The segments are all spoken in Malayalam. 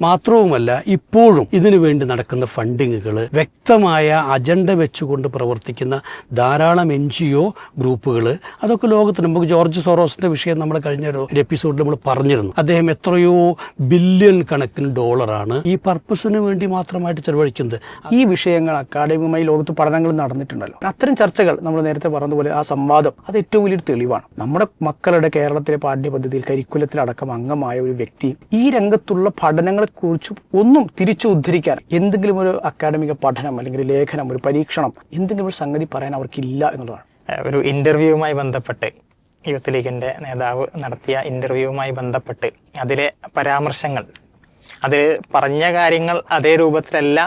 മാത്രവുമല്ല ഇപ്പോഴും ഇതിനു വേണ്ടി നടക്കുന്ന ഫണ്ടിങ്ങുകൾ വ്യക്തമായ അജണ്ട വെച്ചുകൊണ്ട് പ്രവർത്തിക്കുന്ന ധാരാളം എൻ ജി ഒ ഗ്രൂപ്പുകൾ അതൊക്കെ ലോകത്തിന് നമുക്ക് ജോർജ് സോറോസിന്റെ വിഷയം നമ്മൾ കഴിഞ്ഞ ഒരു എപ്പിസോഡിൽ നമ്മൾ പറഞ്ഞിരുന്നു. അദ്ദേഹം എത്രയോ ബില്യൺ കണക്കിന് ഡോളറാണ് ഈ പർപ്പസിന് വേണ്ടി മാത്രമായിട്ട് ചെലവഴിക്കുന്നത്. ഈ വിഷയങ്ങൾ അക്കാഡമികമായി ലോകത്ത് പഠനങ്ങൾ നടന്നിട്ടുണ്ടല്ലോ. അത്തരം ചർച്ചകൾ നമ്മൾ നേരത്തെ പറഞ്ഞതുപോലെ ആ സംവാദം അത് ഏറ്റവും വലിയൊരു തെളിവാണ്. നമ്മുടെ മക്കളുടെ കേരളത്തിലെ പാഠ്യപദ്ധതിയിൽ കരിക്കുലത്തിലടക്കം അംഗമായ ഒരു വ്യക്തി ഈ രംഗത്തുള്ള പഠനങ്ങളെക്കുറിച്ച് ഒന്നും തിരിച്ചു ഉദ്ധരിക്കാൻ എന്തെങ്കിലും ഒരു അക്കാഡമിക പഠനം അല്ലെങ്കിൽ ലേഖനം ഒരു പരീക്ഷണം എന്തെങ്കിലും ഒരു സംഗതി പറയാൻ അവർക്കില്ല എന്നുള്ളതാണ്. ഒരു ഇന്റർവ്യൂവുമായി ബന്ധപ്പെട്ട് യൂത്ത് ലീഗിന്റെ നേതാവ് നടത്തിയ ഇന്റർവ്യൂവുമായി ബന്ധപ്പെട്ട് അതിലെ പരാമർശങ്ങൾ അത് പറഞ്ഞ കാര്യങ്ങൾ അതേ രൂപത്തിലല്ല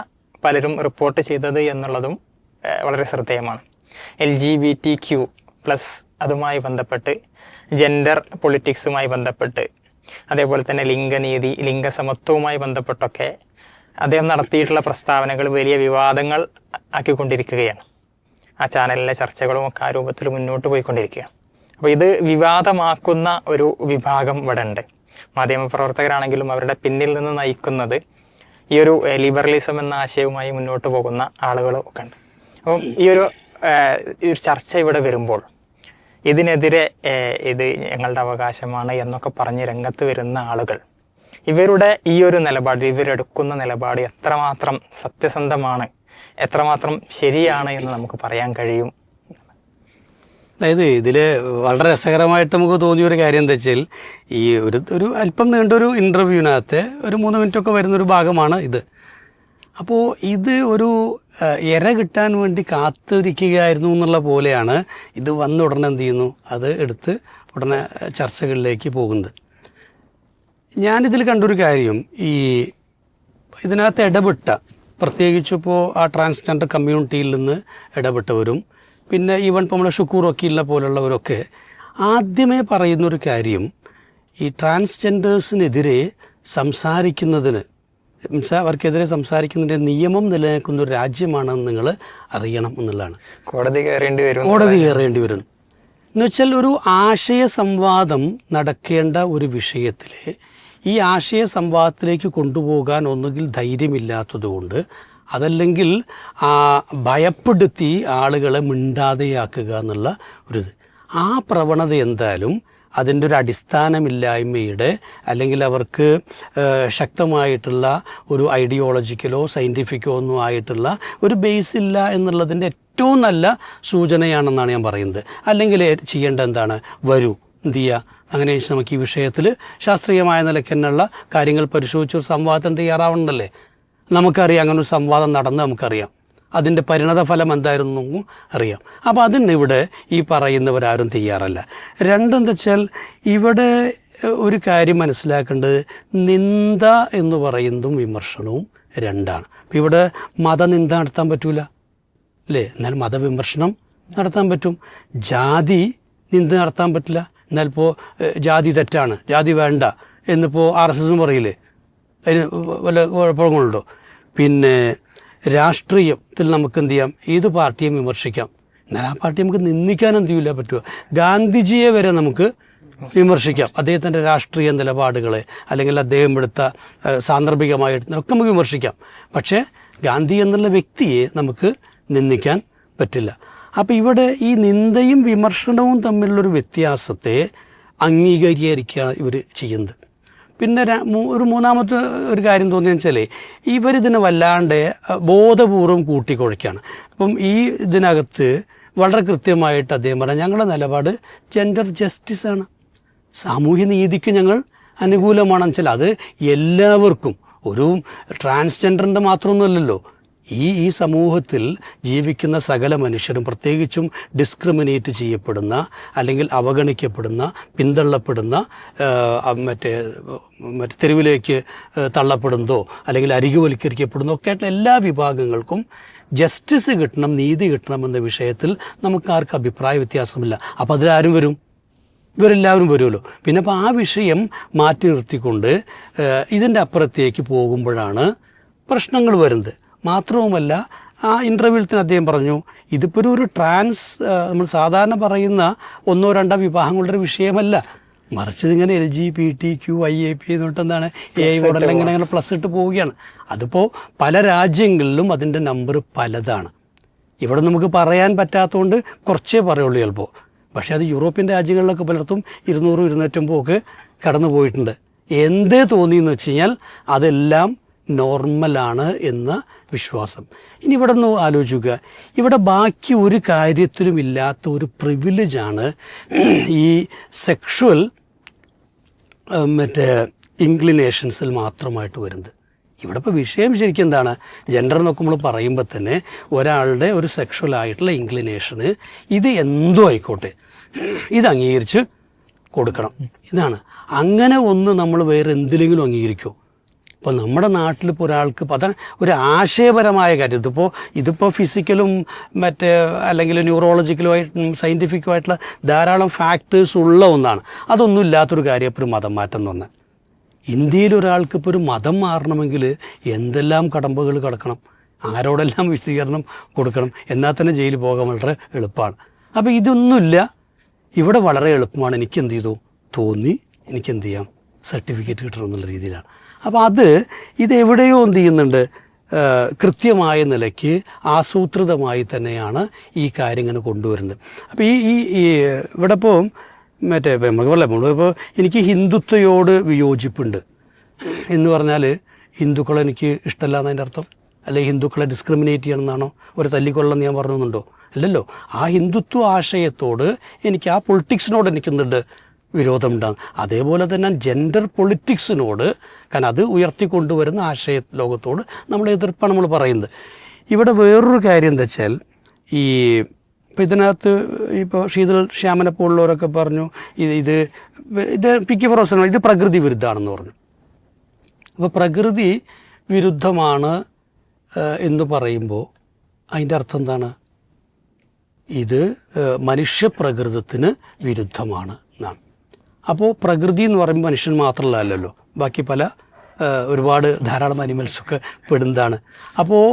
പലരും റിപ്പോർട്ട് ചെയ്തത് എന്നുള്ളതും വളരെ ശ്രദ്ധേയമാണ്. L G B T Q plus അതുമായി ബന്ധപ്പെട്ട് ജെൻഡർ പൊളിറ്റിക്സുമായി ബന്ധപ്പെട്ട് അതേപോലെ തന്നെ ലിംഗനീതി ലിംഗസമത്വവുമായി ബന്ധപ്പെട്ടൊക്കെ അദ്ദേഹം നടത്തിയിട്ടുള്ള പ്രസ്താവനകൾ വലിയ വിവാദങ്ങൾ ആക്കിക്കൊണ്ടിരിക്കുകയാണ്. ആ ചാനലിലെ ചർച്ചകളും ഒക്കെ ആ രൂപത്തിൽ മുന്നോട്ട് പോയിക്കൊണ്ടിരിക്കുകയാണ്. അപ്പോൾ ഇത് വിവാദമാക്കുന്ന ഒരു വിഭാഗം ഇവിടെ ഉണ്ട് മാധ്യമപ്രവർത്തകരാണെങ്കിലും അവരുടെ പിന്നിൽ നിന്ന് നയിക്കുന്നത് ഈ ഒരു ലിബറലിസം എന്ന ആശയവുമായി മുന്നോട്ട് പോകുന്ന ആളുകളും ഒക്കെ ഉണ്ട്. അപ്പം ഈ ഒരു ചർച്ച ഇവിടെ വരുമ്പോൾ ഇതിനെതിരെ ഇത് ഞങ്ങളുടെ അവകാശമാണ് എന്നൊക്കെ പറഞ്ഞ് രംഗത്ത് വരുന്ന ആളുകൾ. ഇവരുടെ ഈ ഒരു നിലപാട് ഇവരെടുക്കുന്ന നിലപാട് എത്രമാത്രം സത്യസന്ധമാണ് എത്രമാത്രം ശരിയാണ് എന്ന് നമുക്ക് പറയാൻ കഴിയും. അതായത് ഇതിൽ വളരെ രസകരമായിട്ട് നമുക്ക് തോന്നിയ ഒരു കാര്യം എന്താ വെച്ചാൽ ഈ ഒരു ഒരു അല്പം നീണ്ടൊരു ഇന്റർവ്യൂവിനകത്ത് ഒരു മൂന്ന് മിനിറ്റൊക്കെ വരുന്നൊരു ഭാഗമാണ് ഇത്. അപ്പോൾ ഇത് ഒരു ഇര കിട്ടാൻ വേണ്ടി കാത്തിരിക്കുകയായിരുന്നു എന്നുള്ള പോലെയാണ് ഇത് വന്ന ഉടനെ എന്ത് ചെയ്യുന്നു? അത് എടുത്ത് ഉടനെ ചർച്ചകളിലേക്ക് പോകുന്നത്. ഞാനിതിൽ കണ്ടൊരു കാര്യം. ഈ ഇതിനകത്ത് ഇടപെട്ട പ്രത്യേകിച്ച് ഇപ്പോൾ ആ ട്രാൻസ്ജെൻഡർ കമ്മ്യൂണിറ്റിയിൽ നിന്ന് ഇടപെട്ടവരും പിന്നെ ഈവൻ ഇപ്പോൾ നമ്മുടെ ഷുക്കൂർ വക്കീലിനെ പോലുള്ളവരൊക്കെ ആദ്യമേ പറയുന്നൊരു കാര്യം ഈ ട്രാൻസ്ജെൻഡേഴ്സിനെതിരെ സംസാരിക്കുന്നതിന് മീൻസ് അവർക്കെതിരെ സംസാരിക്കുന്നതിന്റെ നിയമം നിലനിൽക്കുന്ന ഒരു രാജ്യമാണെന്ന് നിങ്ങൾ അറിയണം എന്നുള്ളതാണ്. കോടതി കയറേണ്ടി വരും കോടതി കയറേണ്ടി വരും. എന്ന് വെച്ചാൽ ഒരു ആശയ സംവാദം നടക്കേണ്ട ഒരു വിഷയത്തിൽ ഈ ആശയ സംവാദത്തിലേക്ക് കൊണ്ടുപോകാൻ ഒന്നുകിൽ ധൈര്യമില്ലാത്തതുകൊണ്ട് അതല്ലെങ്കിൽ ആ ഭയപ്പെടുത്തി ആളുകളെ മിണ്ടാതെയാക്കുക എന്നുള്ള ഒരു ആ പ്രവണത എന്തായാലും അതിന്റെ ഒരു അടിസ്ഥാനമില്ലായ്മയുടെ അല്ലെങ്കിൽ അവർക്ക് ശക്തമായിട്ടുള്ള ഒരു ഐഡിയോളജിക്കലോ സയന്റിഫിക്കോ ഒന്നും ആയിട്ടുള്ള ഒരു ബേസ് ഇല്ല എന്നുള്ളതിന്റെ ഏറ്റവും നല്ല സൂചനയാണെന്നാണ് ഞാൻ പറയുന്നത്. അല്ലെങ്കിൽ ചെയ്യേണ്ട എന്താണ്? വരൂ എന്ത് ചെയ്യുക അങ്ങനെ നമുക്ക് ഈ വിഷയത്തിൽ ശാസ്ത്രീയമായ നിലയ്ക്ക് തന്നെയുള്ള കാര്യങ്ങൾ പരിശോധിച്ച് ഒരു സംവാദം തയ്യാറാവണമെന്നല്ലേ നമുക്കറിയാം അങ്ങനെ ഒരു സംവാദം നടന്ന് നമുക്കറിയാം. അതിന്റെ പരിണതഫലം എന്തായിരുന്നു അറിയാം. അപ്പോൾ അതിന് ഇവിടെ ഈ പറയുന്നവരാരും തയ്യാറല്ല. രണ്ടെന്താ വെച്ചാൽ ഇവിടെ ഒരു കാര്യം മനസ്സിലാക്കേണ്ടത് നിന്ദ എന്ന് പറയുന്നതും വിമർശനവും രണ്ടാണ്. അപ്പോൾ ഇവിടെ മതനിന്ദ നടത്താൻ പറ്റൂല. അല്ലേ? എന്നാൽ മതവിമർശനം നടത്താൻ പറ്റും. ജാതി നിന്ദ നടത്താൻ പറ്റില്ല. എന്നാൽ ഇപ്പോൾ ജാതി തെറ്റാണ്. ജാതി വേണ്ട എന്നിപ്പോൾ ആർ എസ് എസും പറയില്ലേ? അതിന് വല്ല കുഴപ്പങ്ങളുണ്ടോ? പിന്നെ രാഷ്ട്രീയത്തിൽ നമുക്ക് എന്ത് ചെയ്യാം ഏത് പാർട്ടിയും വിമർശിക്കാം. എന്നാൽ ആ പാർട്ടി നമുക്ക് നിന്ദിക്കാൻ എന്ത് ചെയ്യില്ല പറ്റുക. ഗാന്ധിജിയെ വരെ നമുക്ക് വിമർശിക്കാം. അദ്ദേഹത്തിന്റെ രാഷ്ട്രീയ നിലപാടുകളെ അല്ലെങ്കിൽ അദ്ദേഹം എടുത്ത സാന്ദർഭികമായിട്ട് ഒക്കെ നമുക്ക് വിമർശിക്കാം. പക്ഷേ ഗാന്ധി എന്നുള്ള വ്യക്തിയെ നമുക്ക് നിന്ദിക്കാൻ പറ്റില്ല. അപ്പോൾ ഇവിടെ ഈ നിന്ദയും വിമർശനവും തമ്മിലുള്ളൊരു വ്യത്യാസത്തെ അംഗീകരിക്കുകയാണ് ഇവർ ചെയ്യുന്നത്. പിന്നെ ഒരു മൂന്നാമത്തെ ഒരു കാര്യം തോന്നിയെന്ന് വെച്ചാൽ ഇവരിതിനെ വല്ലാണ്ട് ബോധപൂർവം ബോധപൂർവം കൂട്ടിക്കുഴയ്ക്കുകയാണ് അപ്പം ഈ ഇതിനകത്ത് വളരെ കൃത്യമായിട്ട് അദ്ദേഹം പറഞ്ഞ ഞങ്ങളുടെ നിലപാട് ജെൻഡർ ജസ്റ്റിസാണ് സാമൂഹ്യ നീതിക്ക് ഞങ്ങൾ അനുകൂലമാണെന്ന് വെച്ചാൽ അത് എല്ലാവർക്കും ഒരു ട്രാൻസ്ജെൻഡറിന്റെ മാത്രമൊന്നുമല്ലല്ലോ. ഈ ഈ സമൂഹത്തിൽ ജീവിക്കുന്ന സകല മനുഷ്യരും പ്രത്യേകിച്ചും ഡിസ്ക്രിമിനേറ്റ് ചെയ്യപ്പെടുന്ന അല്ലെങ്കിൽ അവഗണിക്കപ്പെടുന്ന പിന്തള്ളപ്പെടുന്ന മറ്റേ മറ്റേ തെരുവിലേക്ക് തള്ളപ്പെടുന്നതോ അല്ലെങ്കിൽ അരികുവൽക്കരിക്കപ്പെടുന്നതോ ഒക്കെ ആയിട്ടുള്ള എല്ലാ വിഭാഗങ്ങൾക്കും ജസ്റ്റിസ് കിട്ടണം നീതി കിട്ടണം എന്ന വിഷയത്തിൽ നമുക്ക് ആർക്കും അഭിപ്രായ വ്യത്യാസമില്ല. അപ്പോൾ അതിലാരും വരും? ഇവരെല്ലാവരും വരുമല്ലോ. പിന്നെ അപ്പോൾ ആ വിഷയം മാറ്റി നിർത്തിക്കൊണ്ട് ഇതിന്റെ അപ്പുറത്തേക്ക് പോകുമ്പോഴാണ് പ്രശ്നങ്ങൾ വരുന്നത്. മാത്രവുമല്ല ആ ഇന്റർവ്യൂവിൽ തന്നെ അദ്ദേഹം പറഞ്ഞു ഇതിപ്പോൾ ഒരു- ട്രാൻസ് നമ്മൾ സാധാരണ പറയുന്ന ഒന്നോ രണ്ടോ വിവാഹങ്ങളുടെ ഒരു വിഷയമല്ല. മറിച്ച് ഇങ്ങനെ L G P T Q I A P എന്നിട്ട് എന്താണ് എ ഐ മോഡൽ ഇങ്ങനെ അങ്ങനെ പ്ലസ് ഇട്ട് പോവുകയാണ്. അതിപ്പോൾ പല രാജ്യങ്ങളിലും അതിന്റെ നമ്പർ പലതാണ്. ഇവിടെ നമുക്ക് പറയാൻ പറ്റാത്തതുകൊണ്ട് കുറച്ചേ പറയുള്ളൂ ചിലപ്പോൾ പക്ഷേ അത് യൂറോപ്യൻ രാജ്യങ്ങളിലൊക്കെ പലർത്തും ഇരുന്നൂറും ഇരുന്നൂറ്റമ്പതും ഒക്കെ കടന്നു പോയിട്ടുണ്ട് എന്തേ തോന്നിയെന്ന് വെച്ച് കഴിഞ്ഞാൽ അതെല്ലാം നോർമലാണ് എന്ന വിശ്വാസം. ഇനി ഇവിടെ നിന്ന് ആലോചിക്കുക. ഇവിടെ ബാക്കി ഒരു കാര്യത്തിലും ഇല്ലാത്ത ഒരു പ്രിവിലേജാണ് ഈ സെക്ഷുവൽ മറ്റേ ഇൻക്ലിനേഷൻസിൽ മാത്രമായിട്ട് വരുന്നത്. ഇവിടെ ഇപ്പോൾ വിഷയം ശരിക്കും എന്താണ്? ജെൻഡർ എന്നൊക്കെ നമ്മൾ പറയുമ്പോൾ തന്നെ ഒരാളുടെ ഒരു സെക്ഷുവൽ ആയിട്ടുള്ള ഇൻക്ലിനേഷന് ഇത് എന്തോ ആയിക്കോട്ടെ. ഇത് അംഗീകരിച്ച് കൊടുക്കണം. ഇതാണ്. അങ്ങനെ ഒന്ന് നമ്മൾ വേറെ എന്തിലെങ്കിലും അംഗീകരിക്കുമോ ഇപ്പോൾ നമ്മുടെ ഒരാൾക്ക് ഇപ്പോൾ അതാണ് ഒരു ആശയപരമായ കാര്യം. ഇതിപ്പോൾ ഇതിപ്പോൾ ഫിസിക്കലും മറ്റേ അല്ലെങ്കിൽ ന്യൂറോളജിക്കലും ആയിട്ടും സയന്റിഫിക്കും ആയിട്ടുള്ള ധാരാളം ഫാക്ടേഴ്സ് ഉള്ള ഒന്നാണ്. അതൊന്നും ഇല്ലാത്തൊരു കാര്യം ഇപ്പോൾ ഒരു മതം മാറ്റം എന്ന് പറഞ്ഞാൽ. ഇന്ത്യയിൽ ഒരാൾക്ക് ഇപ്പോൾ ഒരു മതം മാറണമെങ്കിൽ എന്തെല്ലാം കടമ്പകൾ കടക്കണം ആരോടെല്ലാം വിശദീകരണം കൊടുക്കണം എന്നാൽ തന്നെ ജയിലിൽ പോകാൻ വളരെ എളുപ്പമാണ്. അപ്പോൾ ഇതൊന്നുമില്ല. ഇവിടെ വളരെ എളുപ്പമാണ്. എനിക്ക് എന്ത് ചെയ്തു? തോന്നി എനിക്ക് എന്ത് ചെയ്യാം? സർട്ടിഫിക്കറ്റ് കിട്ടണം എന്നുള്ള രീതിയിലാണ്. അപ്പോൾ അത് ഇതെവിടെയോ എന്ത് ചെയ്യുന്നുണ്ട് കൃത്യമായ നിലയ്ക്ക് ആസൂത്രിതമായി തന്നെയാണ് ഈ കാര്യം ഇങ്ങനെ കൊണ്ടുവരുന്നത്. അപ്പോൾ ഈ ഈ ഇവിടെ ഇപ്പോൾ മറ്റേ നമുക്ക് പറയാം നമ്മളിപ്പോൾ എനിക്ക് ഹിന്ദുത്വയോട് വിയോജിപ്പുണ്ട്. എന്ന് പറഞ്ഞാൽ ഹിന്ദുക്കളെ എനിക്ക് ഇഷ്ടമല്ല എന്നതിന്റെ അർത്ഥം? അല്ലെങ്കിൽ ഹിന്ദുക്കളെ ഡിസ്ക്രിമിനേറ്റ് ചെയ്യണമെന്നാണോ? ഒരു തല്ലിക്കൊള്ളെന്ന് ഞാൻ പറഞ്ഞുന്നുണ്ടോ അല്ലല്ലോ. ആ ഹിന്ദുത്വ ആശയത്തോട് എനിക്ക് ആ പൊളിറ്റിക്സിനോട് എനിക്ക് എന്തുണ്ട്? വിരോധമുണ്ടാകും. അതേപോലെ തന്നെ ജെൻഡർ പൊളിറ്റിക്സിനോട് കാരണം അത് ഉയർത്തിക്കൊണ്ടുവരുന്ന ആശയ ലോകത്തോട് നമ്മൾ എതിർപ്പാണ് നമ്മൾ പറയുന്നത്. ഇവിടെ വേറൊരു കാര്യം എന്താ വെച്ചാൽ ഈ ഇപ്പം ഇതിനകത്ത് ഇപ്പോൾ ശീതൾ ശ്യാമനെ പോലുള്ളവരൊക്കെ പറഞ്ഞു ഇത് ഇത് ഇത് പിക്ക് കെ ഇത് പ്രകൃതി വിരുദ്ധമാണെന്ന് പറഞ്ഞു. അപ്പോൾ പ്രകൃതി വിരുദ്ധമാണ് എന്ന് പറയുമ്പോൾ അതിന്റെ അർത്ഥം എന്താണ്? ഇത് മനുഷ്യപ്രകൃതത്തിന് വിരുദ്ധമാണ് എന്നാണ്. അപ്പോൾ പ്രകൃതി എന്ന് പറയുമ്പോൾ മനുഷ്യൻ മാത്രമല്ല അല്ലല്ലോ ബാക്കി പല ഒരുപാട് ധാരാളം അനിമൽസൊക്കെ പെടുന്നതാണ്. അപ്പോൾ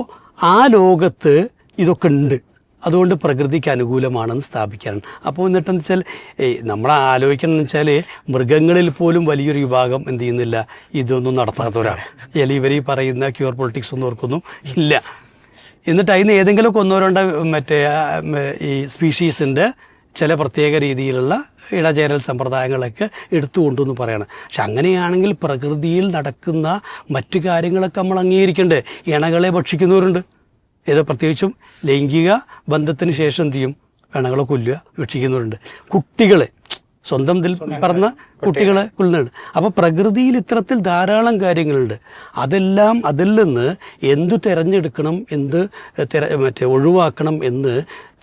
ആ ലോകത്ത് ഇതൊക്കെ ഉണ്ട്. അതുകൊണ്ട് പ്രകൃതിക്ക് അനുകൂലമാണെന്ന് സ്ഥാപിക്കാനാണ്. അപ്പോൾ എന്നിട്ടെന്ന് വെച്ചാൽ നമ്മൾ ആലോചിക്കണം വെച്ചാൽ മൃഗങ്ങളിൽ പോലും വലിയൊരു വിഭാഗം എന്ത് ചെയ്യുന്നില്ല. ഇതൊന്നും നടത്താത്തവരാണ്. അല്ലെങ്കിൽ ഇവർ ഈ പറയുന്ന ക്യൂർ പൊളിറ്റിക്സ് ഒന്നും ഓർക്കൊന്നും ഇല്ല. എന്നിട്ട് അതിന് ഏതെങ്കിലുമൊക്കെ ഒന്നോ രണ്ടോ മറ്റേ ഈ സ്പീഷീസിന്റെ ചില പ്രത്യേക രീതിയിലുള്ള ഇടചേരൽ സമ്പ്രദായങ്ങളൊക്കെ എടുത്തുകൊണ്ടെന്ന് പറയണം. പക്ഷെ അങ്ങനെയാണെങ്കിൽ പ്രകൃതിയിൽ നടക്കുന്ന മറ്റു കാര്യങ്ങളൊക്കെ നമ്മൾ അംഗീകരിക്കേണ്ടേ? ഇണകളെ ഭക്ഷിക്കുന്നവരുണ്ട്. ഇത് പ്രത്യേകിച്ചും ലൈംഗിക ബന്ധത്തിന് ശേഷം എന്ത് ചെയ്യും? ഇണകളെ കൊല്ലുക ഭക്ഷിക്കുന്നവരുണ്ട്. കുട്ടികളെ സ്വന്തം ഇതിൽ പറഞ്ഞ കുട്ടികളെ കൊല്ലുന്നുണ്ട്. അപ്പോൾ പ്രകൃതിയിൽ ഇത്തരത്തിൽ ധാരാളം കാര്യങ്ങളുണ്ട്. അതെല്ലാം അതിൽ നിന്ന് എന്തു തിരഞ്ഞെടുക്കണം എന്ത് തിര മറ്റേ ഒഴിവാക്കണം എന്ന്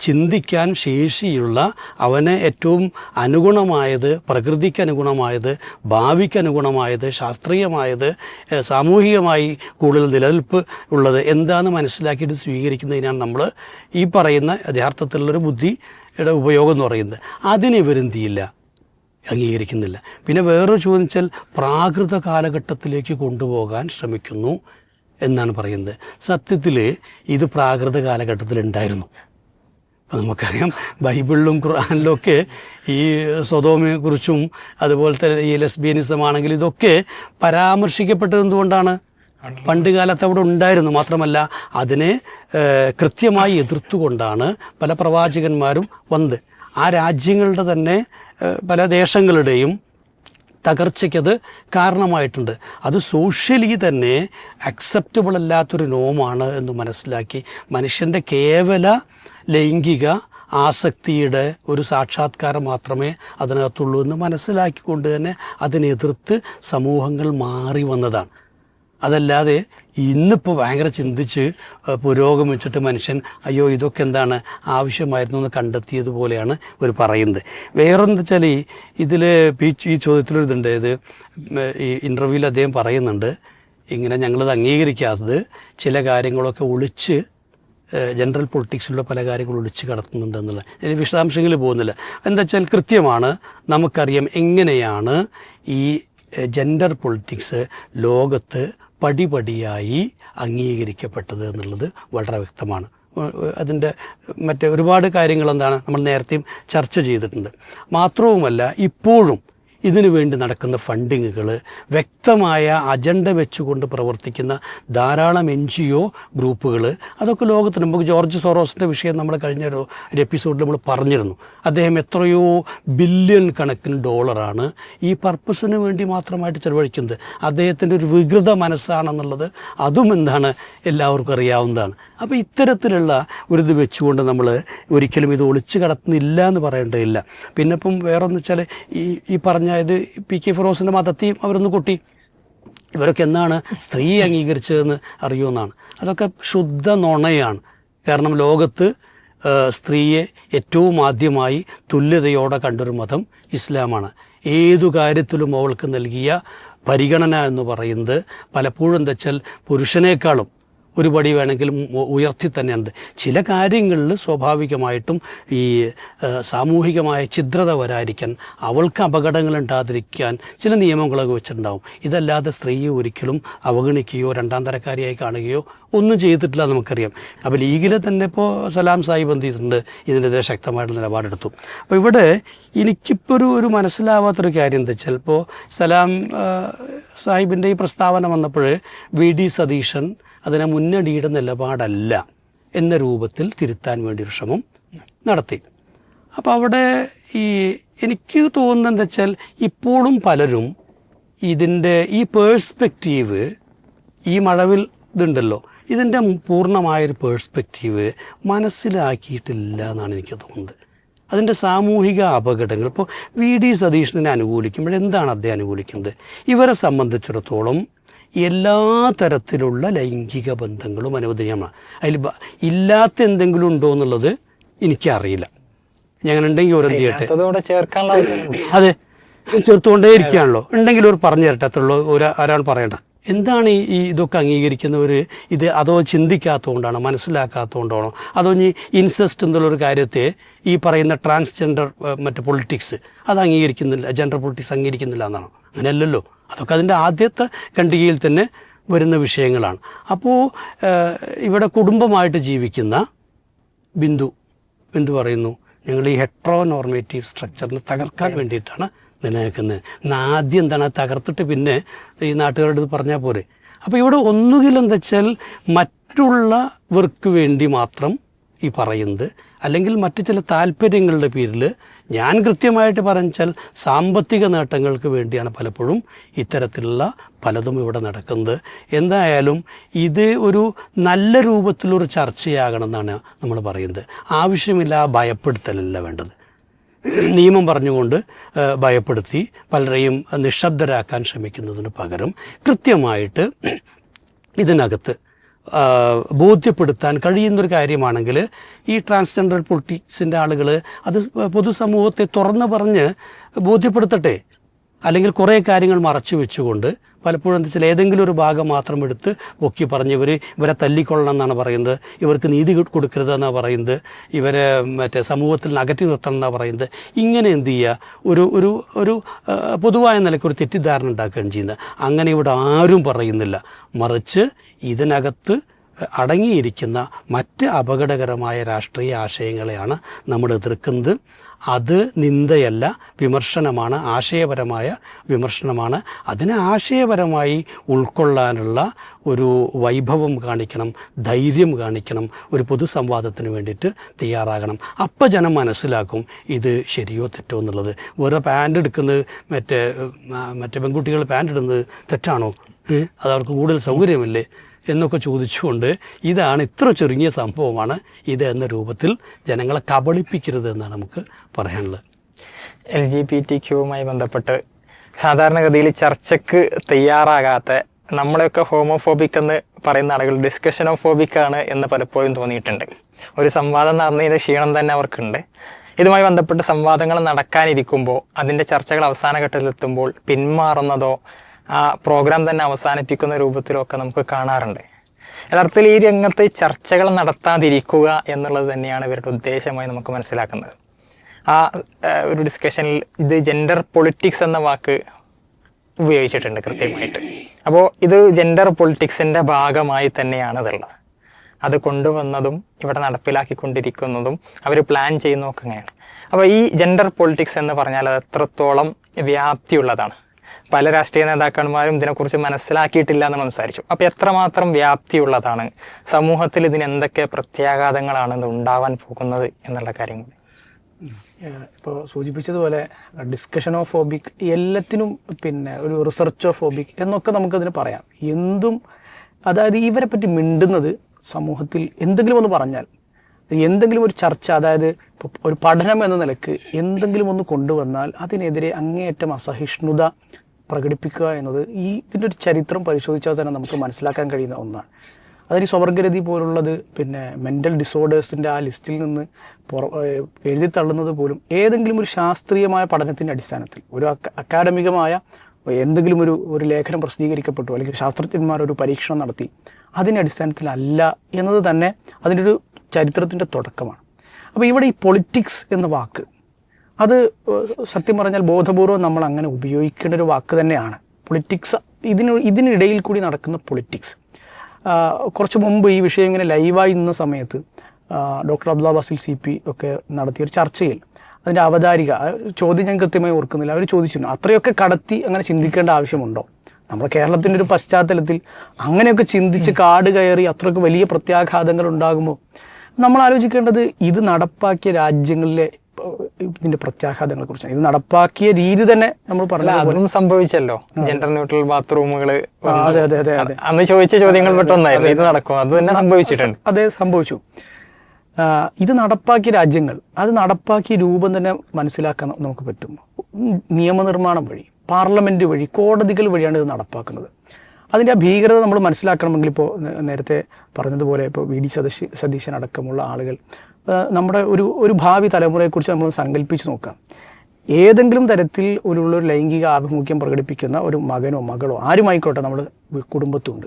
ചിന്തിക്കാൻ ശേഷിയുള്ള അവനെ ഏറ്റവും അനുഗുണമായത് പ്രകൃതിക്ക് അനുഗുണമായത് ഭാവിക്ക് അനുഗുണമായത് ശാസ്ത്രീയമായത് സാമൂഹികമായി കൂടുതൽ നിലനിൽപ്പ് ഉള്ളത് എന്താണെന്ന് മനസ്സിലാക്കിയിട്ട് സ്വീകരിക്കുന്നതിനാണ് നമ്മൾ ഈ പറയുന്ന യഥാർത്ഥത്തിലുള്ളൊരു ബുദ്ധിയുടെ ഉപയോഗം എന്ന് പറയുന്നത്. അതിനെ ഇവരെന്ത് ചെയ്യില്ല? അംഗീകരിക്കുന്നില്ല. പിന്നെ വേറൊരു ചോദിച്ചാൽ പ്രാകൃത കാലഘട്ടത്തിലേക്ക് കൊണ്ടുപോകാൻ ശ്രമിക്കുന്നു എന്നാണ് പറയുന്നത്. സത്യത്തിൽ ഇത് പ്രാകൃത കാലഘട്ടത്തിൽ ഉണ്ടായിരുന്നു അപ്പം നമുക്കറിയാം ബൈബിളിലും ഖുർആാനിലും ഒക്കെ ഈ സ്വതോമിനെ കുറിച്ചും തന്നെ ഈ ലെസ്ബിയനിസം ആണെങ്കിൽ ഇതൊക്കെ പരാമർശിക്കപ്പെട്ടത് എന്തുകൊണ്ടാണ്? പണ്ട് കാലത്ത് അവിടെ ഉണ്ടായിരുന്നു. മാത്രമല്ല അതിനെ കൃത്യമായി എതിർത്തുകൊണ്ടാണ് പല പ്രവാചകന്മാരും വന്നത്. ആ രാജ്യങ്ങളുടെ തന്നെ പല ദേശങ്ങളുടെയും തകർച്ചയ്ക്കത് കാരണമായിട്ടുണ്ട്. അത് സോഷ്യലി തന്നെ അക്സെപ്റ്റബിൾ അല്ലാത്തൊരു നോമാണ് എന്ന് മനസ്സിലാക്കി മനുഷ്യന്റെ കേവല ലൈംഗിക ആസക്തിയുടെ ഒരു സാക്ഷാത്കാരം മാത്രമേ അതിനകത്തുള്ളൂ എന്ന് മനസ്സിലാക്കിക്കൊണ്ട് തന്നെ അതിനെതിർത്ത് സമൂഹങ്ങൾ മാറി വന്നതാണ്. അതല്ലാതെ ഇന്നിപ്പോൾ ഭയങ്കര ചിന്തിച്ച് പുരോഗമിച്ചിട്ട് മനുഷ്യൻ അയ്യോ ഇതൊക്കെ എന്താണ് ആവശ്യമായിരുന്നു എന്ന് കണ്ടെത്തിയതുപോലെയാണ് ഇവർ പറയുന്നത്. വേറെന്താ വെച്ചാൽ ഈ ഇതിൽ ഈ ചോദ്യത്തിലൊരു ഇതുണ്ട് ഇത് ഈ ഇന്റർവ്യൂവിൽ അദ്ദേഹം പറയുന്നുണ്ട്. ഇങ്ങനെ ഞങ്ങളത് അംഗീകരിക്കാത്തത് ചില കാര്യങ്ങളൊക്കെ ഒളിച്ച് ജനറൽ പൊളിറ്റിക്സിലുള്ള പല കാര്യങ്ങളും ഒളിച്ച് കടത്തുന്നുണ്ട് എന്നുള്ള ഇതിൽ വിശദാംശങ്ങളിൽ പോകുന്നില്ല. എന്താ വെച്ചാൽ കൃത്യമാണ് നമുക്കറിയാം എങ്ങനെയാണ് ഈ ജെൻഡർ പൊളിറ്റിക്സ് ലോകത്ത് പടിപടിയായി അംഗീകരിക്കപ്പെട്ടത് എന്നുള്ളത് വളരെ വ്യക്തമാണ്. അതിന്റെ മറ്റ് ഒരുപാട് കാര്യങ്ങൾ എന്താണ് നമ്മൾ നേരത്തെയും ചർച്ച ചെയ്തിട്ടുണ്ട്. മാത്രവുമല്ല ഇപ്പോഴും ഇതിനു വേണ്ടി നടക്കുന്ന ഫണ്ടിങ്ങുകൾ വ്യക്തമായ അജണ്ട വെച്ചുകൊണ്ട് പ്രവർത്തിക്കുന്ന ധാരാളം എൻ ജി ഒ ഗ്രൂപ്പുകൾ. അതൊക്കെ ലോകത്തിന് നമുക്ക് ജോർജ് സോറോസിന്റെ വിഷയം നമ്മൾ കഴിഞ്ഞ ഒരു എപ്പിസോഡിൽ നമ്മൾ പറഞ്ഞിരുന്നു. അദ്ദേഹം എത്രയോ ബില്യൺ കണക്കിന് ഡോളറാണ് ഈ പർപ്പസിന് വേണ്ടി മാത്രമായിട്ട് ചെലവഴിക്കുന്നത്. അദ്ദേഹത്തിന്റെ ഒരു വികൃത മനസ്സാണെന്നുള്ളത് അതും എന്താണ് എല്ലാവർക്കും അറിയാവുന്നതാണ്. അപ്പോൾ ഇത്തരത്തിലുള്ള ഒരു ഇത് വെച്ചുകൊണ്ട് നമ്മൾ ഒരിക്കലും ഇത് ഒളിച്ചു കടത്തുന്നില്ല എന്ന് പറയേണ്ടതില്ല. പിന്നെ ഇപ്പം വേറൊന്ന് വെച്ചാൽ ഈ ഈ പറഞ്ഞ ഇത് പി കെ ഫിറോസിന്റെ മതത്തെയും അവരൊന്ന് കൂട്ടി. ഇവരൊക്കെ എന്നാണ് സ്ത്രീ അംഗീകരിച്ചതെന്ന് അറിയുമെന്നാണ്. അതൊക്കെ ശുദ്ധ നുണയാണ്. കാരണം ലോകത്ത് സ്ത്രീയെ ഏറ്റവും ആദ്യമായി തുല്യതയോടെ കണ്ടൊരു മതം ഇസ്ലാമാണ്. ഏതു കാര്യത്തിലും അവൾക്ക് നൽകിയ പരിഗണന എന്ന് പറയുന്നത് പലപ്പോഴും എന്താ വെച്ചാൽ പുരുഷനേക്കാളും ഒരു പടി വേണമെങ്കിലും ഉയർത്തി തന്നെയുണ്ട്. ചില കാര്യങ്ങളിൽ സ്വാഭാവികമായിട്ടും ഈ സാമൂഹികമായ ഛിദ്രത വരാതിരിക്കാൻ അവൾക്ക് അപകടങ്ങൾ ഉണ്ടാതിരിക്കാൻ ചില നിയമങ്ങളൊക്കെ വെച്ചിട്ടുണ്ടാവും. ഇതല്ലാതെ സ്ത്രീയെ ഒരിക്കലും അവഗണിക്കുകയോ രണ്ടാം തരക്കാരിയായി കാണുകയോ ഒന്നും ചെയ്തിട്ടില്ല നമുക്കറിയാം. അപ്പോൾ ലീഗിലെ തന്നെ ഇപ്പോൾ സലാം സാഹിബ് എന്ത് ചെയ്തിട്ടുണ്ട്? ഇതിനെതിരെ ശക്തമായിട്ടുള്ള നിലപാടെടുത്തു. അപ്പോൾ ഇവിടെ എനിക്കിപ്പോൾ ഒരു ഒരു മനസ്സിലാവാത്തൊരു കാര്യം എന്താ വെച്ചാൽ ഇപ്പോൾ സലാം സാഹിബിന്റെ ഈ പ്രസ്താവന വന്നപ്പോൾ വി. ഡി. സതീശൻ അതിനെ മുന്നണിയുടെ നിലപാടല്ല എന്ന രൂപത്തിൽ തിരുത്താൻ വേണ്ടി ഒരു ശ്രമം നടത്തി. അപ്പോൾ അവിടെ ഈ എനിക്ക് തോന്നുന്നത് എന്താ വെച്ചാൽ ഇപ്പോഴും പലരും ഇതിന്റെ ഈ പേഴ്സ്പെക്റ്റീവ് ഈ മഴവിൽ ഇതുണ്ടല്ലോ ഇതിന്റെ പൂർണമായൊരു പേഴ്സ്പെക്റ്റീവ് മനസ്സിലാക്കിയിട്ടില്ല എന്നാണ് എനിക്ക് തോന്നുന്നത്. അതിന്റെ സാമൂഹിക അപകടങ്ങൾ ഇപ്പോൾ വി ഡി സതീഷിനെ അനുകൂലിക്കുമ്പോൾ എന്താണ് അദ്ദേഹം അനുകൂലിക്കുന്നത്? ഇവരെ സംബന്ധിച്ചിടത്തോളം എല്ലാ തരത്തിലുള്ള ലൈംഗിക ബന്ധങ്ങളും അനുവദനീയമാണ്. അതിൽ ഇല്ലാത്ത എന്തെങ്കിലും ഉണ്ടോ എന്നുള്ളത് എനിക്കറിയില്ല. ഞാൻ ഉണ്ടെങ്കിൽ ഒരു എന്ത് ചെയ്യട്ടെ അതെ. ചേർത്തുകൊണ്ടേ ഇരിക്കുകയാണല്ലോ ഉണ്ടെങ്കിൽ ഒരു പറഞ്ഞു തരട്ടെ. അത്രയുള്ള ഒരു ഒരാൾ പറയണ്ട എന്താണ് ഈ ഈ ഇതൊക്കെ അംഗീകരിക്കുന്നവർ ഇത് അതോ ചിന്തിക്കാത്തതുകൊണ്ടാണോ? മനസ്സിലാക്കാത്തതുകൊണ്ടാണോ? അതോ ഇനി ഇൻസെസ്റ്റ് എന്നുള്ളൊരു കാര്യത്തെ ഈ പറയുന്ന ട്രാൻസ്ജെൻഡർ മറ്റേ പൊളിറ്റിക്സ് അത് അംഗീകരിക്കുന്നില്ല. ജെൻഡർ പൊളിറ്റിക്സ് അംഗീകരിക്കുന്നില്ല എന്നാണോ? അങ്ങനെയല്ലല്ലോ. അതൊക്കെ അതിന്റെ ആദ്യത്തെ ഖണ്ഡികയിൽ തന്നെ വരുന്ന വിഷയങ്ങളാണ്. അപ്പോൾ ഇവിടെ കുടുംബമായിട്ട് ജീവിക്കുന്ന ബിന്ദു എന്തു പറയുന്നു ഞങ്ങൾ ഈ ഹെട്രോ നോർമേറ്റീവ് സ്ട്രക്ചറിനെ തകർക്കാൻ വേണ്ടിയിട്ടാണ് നിലനിൽക്കുന്നത്. ആദ്യം എന്താണ് തകർത്തിട്ട് പിന്നെ ഈ നാട്ടുകാരുടെ ഇത് പറഞ്ഞാൽ പോരെ? അപ്പോൾ ഇവിടെ ഒന്നുകിൽ എന്താ വെച്ചാൽ മറ്റുള്ളവർക്ക് വേണ്ടി മാത്രം ഈ പറയുന്നത് അല്ലെങ്കിൽ മറ്റു ചില താല്പര്യങ്ങളുടെ പേരിൽ ഞാൻ കൃത്യമായിട്ട് പറഞ്ഞാൽ സാമ്പത്തിക നേട്ടങ്ങൾക്ക് വേണ്ടിയാണ് പലപ്പോഴും ഇത്തരത്തിലുള്ള പലതും ഇവിടെ നടക്കുന്നത്. എന്തായാലും ഇത് ഒരു നല്ല രൂപത്തിലൊരു ചർച്ചയാകണമെന്നാണ് നമ്മൾ പറയുന്നത്. ആവശ്യമില്ല ഭയപ്പെടുത്തലല്ല വേണ്ടത്. നിയമം പറഞ്ഞുകൊണ്ട് ഭയപ്പെടുത്തി പലരെയും നിശബ്ദരാക്കാൻ ശ്രമിക്കുന്നതിന് പകരം കൃത്യമായിട്ട് ഇതിനകത്ത് ബോധ്യപ്പെടുത്താൻ കഴിയുന്നൊരു കാര്യമാണെങ്കിൽ ഈ ട്രാൻസ്ജെൻഡർ പൊളിറ്റിക്സിന്റെ ആളുകൾ അത് പൊതുസമൂഹത്തെ തുറന്നു പറഞ്ഞ് ബോധ്യപ്പെടുത്തട്ടെ. അല്ലെങ്കിൽ കുറേ കാര്യങ്ങൾ മറച്ചു വെച്ചുകൊണ്ട് പലപ്പോഴും എന്താ വെച്ചാൽ ഏതെങ്കിലും ഒരു ഭാഗം മാത്രം എടുത്ത് പൊക്കി പറഞ്ഞ് ഇവർ ഇവരെ തല്ലിക്കൊള്ളണം എന്നാണ് പറയുന്നത്. ഇവർക്ക് നീതി കൊടുക്കരുത് എന്നാണ് പറയുന്നത്. ഇവരെ മറ്റേ സമൂഹത്തിൽ അകറ്റി നിർത്തണം എന്നാണ് പറയുന്നത്. ഇങ്ങനെ എന്ത് ചെയ്യുക ഒരു ഒരു ഒരു പൊതുവായ നിലയ്ക്ക് ഒരു തെറ്റിദ്ധാരണ ഉണ്ടാക്കുകയാണ് ചെയ്യുന്നത്. അങ്ങനെ ഇവിടെ ആരും പറയുന്നില്ല. മറിച്ച് ഇതിനകത്ത് അടങ്ങിയിരിക്കുന്ന മറ്റ് അപകടകരമായ രാഷ്ട്രീയ ആശയങ്ങളെയാണ് നമ്മൾ എതിർക്കുന്നത്. അത് നിന്ദയല്ല വിമർശനമാണ് ആശയപരമായ വിമർശനമാണ്. അതിനെ ആശയപരമായി ഉൾക്കൊള്ളാനുള്ള ഒരു വൈഭവം കാണിക്കണം ധൈര്യം കാണിക്കണം ഒരു പൊതുസംവാദത്തിന് വേണ്ടിയിട്ട് തയ്യാറാകണം. അപ്പം ജനം മനസ്സിലാക്കും ഇത് ശരിയോ തെറ്റോ എന്നുള്ളത്. വേറെ പാന്റ് എടുക്കുന്നത് മറ്റേ മറ്റേ പെൺകുട്ടികൾ പാന്റ് ഇടുന്നത് തെറ്റാണോ? അത് അവർക്ക് കൂടുതൽ സൗകര്യമല്ലേ? എന്നൊക്കെ ചോദിച്ചുകൊണ്ട് ഇതാണ് ഇത്ര ചുരുങ്ങിയ സംഭവമാണ് ഇത് എന്ന രൂപത്തിൽ ജനങ്ങളെ കബളിപ്പിക്കരുത് എന്നാണ് നമുക്ക് പറയാനുള്ളത്. എൽ ജി ബി ടി ക്യൂവുമായി ബന്ധപ്പെട്ട് സാധാരണഗതിയിൽ ചർച്ചയ്ക്ക് തയ്യാറാകാത്ത നമ്മളെയൊക്കെ ഹോമോഫോബിക് എന്ന് പറയുന്ന ആളുകൾ ഡിസ്കഷൻ ഓഫ് ഫോബിക് ആണ് എന്ന് പലപ്പോഴും തോന്നിയിട്ടുണ്ട്. ഒരു സംവാദം നടന്നതിന്റെ ക്ഷീണം തന്നെ അവർക്കുണ്ട്. ഇതുമായി ബന്ധപ്പെട്ട് സംവാദങ്ങൾ നടക്കാനിരിക്കുമ്പോൾ അതിന്റെ ചർച്ചകൾ അവസാന ഘട്ടത്തിലെത്തുമ്പോൾ പിന്മാറുന്നതോ ആ പ്രോഗ്രാം തന്നെ അവസാനിപ്പിക്കുന്ന രൂപത്തിലൊക്കെ നമുക്ക് കാണാറുണ്ട്. യഥാർത്ഥത്തിൽ ഈ രംഗത്ത് ചർച്ചകൾ നടത്താതിരിക്കുക എന്നുള്ളത് തന്നെയാണ് ഇവരുടെ ഉദ്ദേശമായി നമുക്ക് മനസ്സിലാക്കുന്നത്. ആ ഒരു ഡിസ്കഷനിൽ ഇത് ജെൻഡർ പൊളിറ്റിക്സ് എന്ന വാക്ക് ഉപയോഗിച്ചിട്ടുണ്ട് കൃത്യമായിട്ട്. അപ്പോൾ ഇത് ജെൻഡർ പൊളിറ്റിക്സിന്റെ ഭാഗമായി തന്നെയാണ് ഇതുള്ളത് അത് കൊണ്ടുവന്നതും ഇവിടെ നടപ്പിലാക്കിക്കൊണ്ടിരിക്കുന്നതും അവർ പ്ലാൻ ചെയ്യുന്നതൊക്കെ അങ്ങനെയാണ് അപ്പോൾ ഈ ജെൻഡർ പൊളിറ്റിക്സ് എന്ന് പറഞ്ഞാൽ അത് എത്രത്തോളം വ്യാപ്തിയുള്ളതാണ്? പല രാഷ്ട്രീയ നേതാക്കന്മാരും ഇതിനെക്കുറിച്ച് മനസ്സിലാക്കിയിട്ടില്ല എന്ന് സംസാരിച്ചു അപ്പോൾ എത്രമാത്രം വ്യാപ്തിയുള്ളതാണ്? സമൂഹത്തിൽ ഇതിന് എന്തൊക്കെ പ്രത്യാഘാതങ്ങളാണ് ഇത് ഉണ്ടാവാൻ പോകുന്നത് എന്നുള്ള കാര്യം കൂടി. ഇപ്പോൾ സൂചിപ്പിച്ചതുപോലെ ഡിസ്കഷൻ ഓഫ് ഫോബിക് എല്ലാത്തിനും പിന്നെ ഒരു റിസർച്ച് ഓഫ് ഫോബിക് എന്നൊക്കെ നമുക്കതിന് പറയാം. എന്തും അതായത് ഇവരെ പറ്റി മിണ്ടുന്നത് സമൂഹത്തിൽ എന്തെങ്കിലും ഒന്ന് പറഞ്ഞാൽ എന്തെങ്കിലും ഒരു ചർച്ച അതായത് ഒരു പഠനം എന്ന നിലയ്ക്ക് എന്തെങ്കിലും ഒന്ന് കൊണ്ടുവന്നാൽ അതിനെതിരെ അങ്ങേയറ്റം അസഹിഷ്ണുത പ്രകടിപ്പിക്കുക എന്നത് ഈ ഇതിന്റെ ഒരു ചരിത്രം പരിശോധിച്ചാൽ തന്നെ നമുക്ക് മനസ്സിലാക്കാൻ കഴിയുന്ന ഒന്നാണ്. അതിന് സ്വർഗരതി പോലുള്ളത് പിന്നെ മെന്റൽ ഡിസോർഡേഴ്സിന്റെ ആ ലിസ്റ്റിൽ നിന്ന് എഴുതി തള്ളുന്നത് പോലും ഏതെങ്കിലും ഒരു ശാസ്ത്രീയമായ പഠനത്തിന്റെ അടിസ്ഥാനത്തിൽ. ഒരു അക്ക അക്കാഡമികമായ എന്തെങ്കിലും ഒരു ഒരു ലേഖനം പ്രസിദ്ധീകരിക്കപ്പെട്ടു അല്ലെങ്കിൽ ശാസ്ത്രജ്ഞന്മാർ ഒരു പരീക്ഷണം നടത്തി അതിന്റെ അടിസ്ഥാനത്തിലല്ല എന്നത് തന്നെ അതിന്റെ ഒരു ചരിത്രത്തിന്റെ തുടക്കമാണ്. അപ്പോൾ ഇവിടെ ഈ പൊളിറ്റിക്സ് എന്ന വാക്ക് അത് സത്യം പറഞ്ഞാൽ ബോധപൂർവം നമ്മൾ അങ്ങനെ ഉപയോഗിക്കേണ്ട ഒരു വാക്ക് തന്നെയാണ്. പൊളിറ്റിക്സ് ഇതിന് ഇതിനിടയിൽ കൂടി നടക്കുന്ന പൊളിറ്റിക്സ് കുറച്ച് മുമ്പ് ഈ വിഷയം ഇങ്ങനെ ലൈവായി നിന്ന സമയത്ത് ഡോക്ടർ അബ്ദുള്ള ബസിൽ സി പി ഒക്കെ നടത്തിയ ഒരു ചർച്ചയിൽ അതിന്റെ അവതാരിക ചോദ്യം ഞാൻ കൃത്യമായി ഓർക്കുന്നില്ല. അവർ ചോദിച്ചിരുന്നു അത്രയൊക്കെ കടത്തി അങ്ങനെ ചിന്തിക്കേണ്ട ആവശ്യമുണ്ടോ? നമ്മുടെ കേരളത്തിന്റെ ഒരു പശ്ചാത്തലത്തിൽ അങ്ങനെയൊക്കെ ചിന്തിച്ച് കാട് കയറി അത്രയൊക്കെ വലിയ പ്രത്യാഘാതങ്ങൾ ഉണ്ടാകുമോ? നമ്മൾ ആലോചിക്കേണ്ടത് ഇത് നടപ്പാക്കിയ രാജ്യങ്ങളിലെ ഏഹ്, ഇതിന്റെ പ്രത്യാഘാതങ്ങളെ കുറിച്ചാണ് ഇത് നടപ്പാക്കിയ രീതി തന്നെ നമ്മൾ പറഞ്ഞു അതും സംഭവിച്ചല്ലോ. ജെൻഡർ ന്യൂട്രൽ ബാത്റൂമുകൾ അതെ അതെ അതെ അതെ. അന്ന് ചോദിച്ച ചോദ്യങ്ങൾ പെട്ടൊന്നായിരുന്നു ഇത് നടക്കും. അത് തന്നെ സംഭവിച്ചിട്ടുണ്ട്. അതെ സംഭവിച്ചു. ഇത് നടപ്പാക്കിയ രാജ്യങ്ങൾ അത് നടപ്പാക്കിയ രൂപം തന്നെ മനസ്സിലാക്കാൻ നമുക്ക് പറ്റും. നിയമനിർമ്മാണം വഴി പാർലമെന്റ് വഴി കോടതികൾ വഴിയാണ് ഇത് നടപ്പാക്കുന്നത്. അതിന്റെ ആ ഭീകരത നമ്മൾ മനസ്സിലാക്കണമെങ്കിൽ ഇപ്പോൾ നേരത്തെ പറഞ്ഞതുപോലെ ഇപ്പോൾ വി ഡി സതീശ് സതീശൻ അടക്കമുള്ള ആളുകൾ നമ്മുടെ ഒരു ഒരു ഭാവി തലമുറയെക്കുറിച്ച് നമ്മൾ സങ്കല്പിച്ച് നോക്കാം. ഏതെങ്കിലും തരത്തിൽ ഒരു ലൈംഗിക ആഭിമുഖ്യം പ്രകടിപ്പിക്കുന്ന ഒരു മകനോ മകളോ ആരുമായിക്കോട്ടെ നമ്മുടെ കുടുംബത്തുണ്ട്.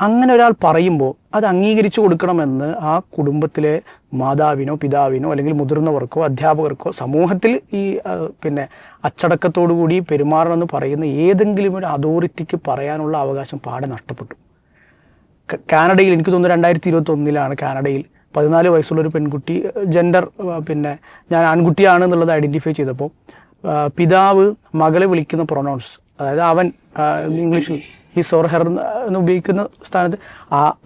അങ്ങനെ ഒരാൾ പറയുമ്പോൾ അത് അംഗീകരിച്ചു കൊടുക്കണമെന്ന് ആ കുടുംബത്തിലെ മാതാവിനോ പിതാവിനോ അല്ലെങ്കിൽ മുതിർന്നവർക്കോ അധ്യാപകർക്കോ സമൂഹത്തിൽ ഈ പിന്നെ അച്ചടക്കത്തോടു കൂടി പെരുമാറണമെന്ന് പറയുന്ന ഏതെങ്കിലും ഒരു അതോറിറ്റിക്ക് പറയാനുള്ള അവകാശം പാടെ നഷ്ടപ്പെട്ടു. കാനഡയിൽ എനിക്ക് തോന്നുന്നു രണ്ടായിരത്തി ഇരുപത്തി ഒന്നിലാണ് കാനഡയിൽ പതിനാല് വയസ്സുള്ള ഒരു പെൺകുട്ടി ജെൻഡർ പിന്നെ ഞാൻ ആൺകുട്ടിയാണ് എന്നുള്ളത് ഐഡന്റിഫൈ ചെയ്തപ്പോൾ പിതാവ് മകളെ വിളിക്കുന്ന പ്രൊനൗൺസ് അതായത് അവൻ ഇംഗ്ലീഷിൽ ഹിസ് ഓർ ഹെർ എന്ന് ഉപയോഗിക്കുന്ന സ്ഥാനത്ത്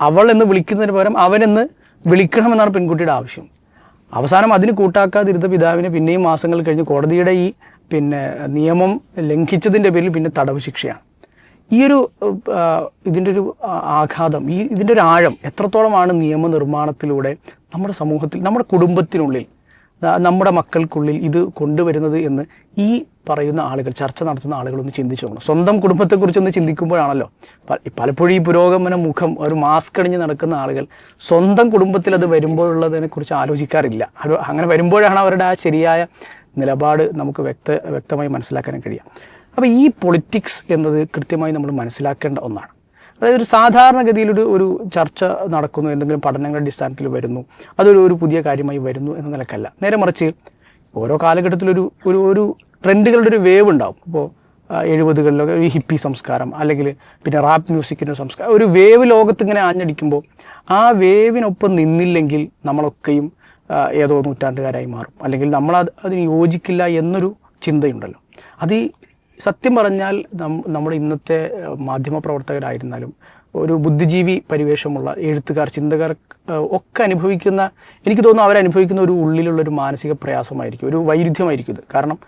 അവൾ എന്ന് വിളിക്കുന്നതിന് പകരം അവനെന്ന് വിളിക്കണമെന്നാണ് പെൺകുട്ടിയുടെ ആവശ്യം. അവസാനം അതിന് കൂട്ടാക്കാതിരുന്ന പിതാവിനെ പിന്നെയും മാസങ്ങൾ കഴിഞ്ഞ് കോടതിയുടെ ഈ പിന്നെ നിയമം ലംഘിച്ചതിന്റെ പേരിൽ പിന്നെ തടവ് ശിക്ഷയാണ്. ഈ ഒരു ഇതിന്റെ ഒരു ആഘാതം ഈ ഇതിന്റെ ഒരു ആഴം എത്രത്തോളമാണ് നിയമനിർമ്മാണത്തിലൂടെ നമ്മുടെ സമൂഹത്തിൽ നമ്മുടെ കുടുംബത്തിനുള്ളിൽ നമ്മുടെ മക്കൾക്കുള്ളിൽ ഇത് കൊണ്ടുവരുന്നത് എന്ന് ഈ പറയുന്ന ആളുകൾ ചർച്ച നടത്തുന്ന ആളുകളൊന്ന് ചിന്തിച്ചു നോക്കണം. സ്വന്തം കുടുംബത്തെക്കുറിച്ചൊന്ന് ചിന്തിക്കുമ്പോഴാണല്ലോ പലപ്പോഴും ഈ പുരോഗമന മുഖം ഒരു മാസ്ക് അണിഞ്ഞ് നടക്കുന്ന ആളുകൾ സ്വന്തം കുടുംബത്തിൽ അത് വരുമ്പോഴുള്ളതിനെക്കുറിച്ച് ആലോചിക്കാറില്ല. അങ്ങനെ വരുമ്പോഴാണ് അവരുടെ ആ ശരിയായ നിലപാട് നമുക്ക് വ്യക്ത വ്യക്തമായി മനസ്സിലാക്കാനും കഴിയുക. അപ്പോൾ ഈ പൊളിറ്റിക്സ് എന്നത് കൃത്യമായി നമ്മൾ മനസ്സിലാക്കേണ്ട ഒന്നാണ്. അതായത് ഒരു സാധാരണഗതിയിലൊരു ഒരു ചർച്ച നടക്കുന്നു എന്തെങ്കിലും പഠനങ്ങളുടെ അടിസ്ഥാനത്തിൽ വരുന്നു അതൊരു ഒരു പുതിയ കാര്യമായി വരുന്നു എന്ന നിലക്കല്ല. നേരെ മറിച്ച് ഓരോ കാലഘട്ടത്തിലൊരു ഒരു ഒരു ട്രെൻഡുകളുടെ ഒരു വേവ് ഉണ്ടാവും. ഇപ്പോൾ എഴുപതുകളിലൊക്കെ ഒരു ഹിപ്പി സംസ്കാരം അല്ലെങ്കിൽ പിന്നെ റാപ്പ് മ്യൂസിക്കിന്റെ ഒരു സംസ്കാരം. ഒരു വേവ് ലോകത്ത് ഇങ്ങനെ ആഞ്ഞടിക്കുമ്പോൾ ആ വേവിനൊപ്പം നിന്നില്ലെങ്കിൽ നമ്മളൊക്കെയും ഏതോ നൂറ്റാണ്ടുകാരായി മാറും. അല്ലെങ്കിൽ നമ്മൾ അത് അതിന് യോജിക്കില്ല എന്നൊരു ചിന്തയുണ്ടല്ലോ. അത് സത്യം പറഞ്ഞാൽ നമ്മുടെ ഇന്നത്തെ മാധ്യമ മാധ്യമപ്രവർത്തകരായിരുന്നാലും ഒരു ബുദ്ധിജീവി പരിവേഷമുള്ള എഴുത്തുകാർ ചിന്തകർ ഒക്കെ അനുഭവിക്കുന്ന എനിക്ക് തോന്നുന്നു അവരനുഭവിക്കുന്ന ഒരു ഉള്ളിലുള്ളൊരു മാനസിക പ്രയാസമായിരിക്കും ഒരു വൈരുദ്ധ്യമായിരിക്കും ഇത്. കാരണം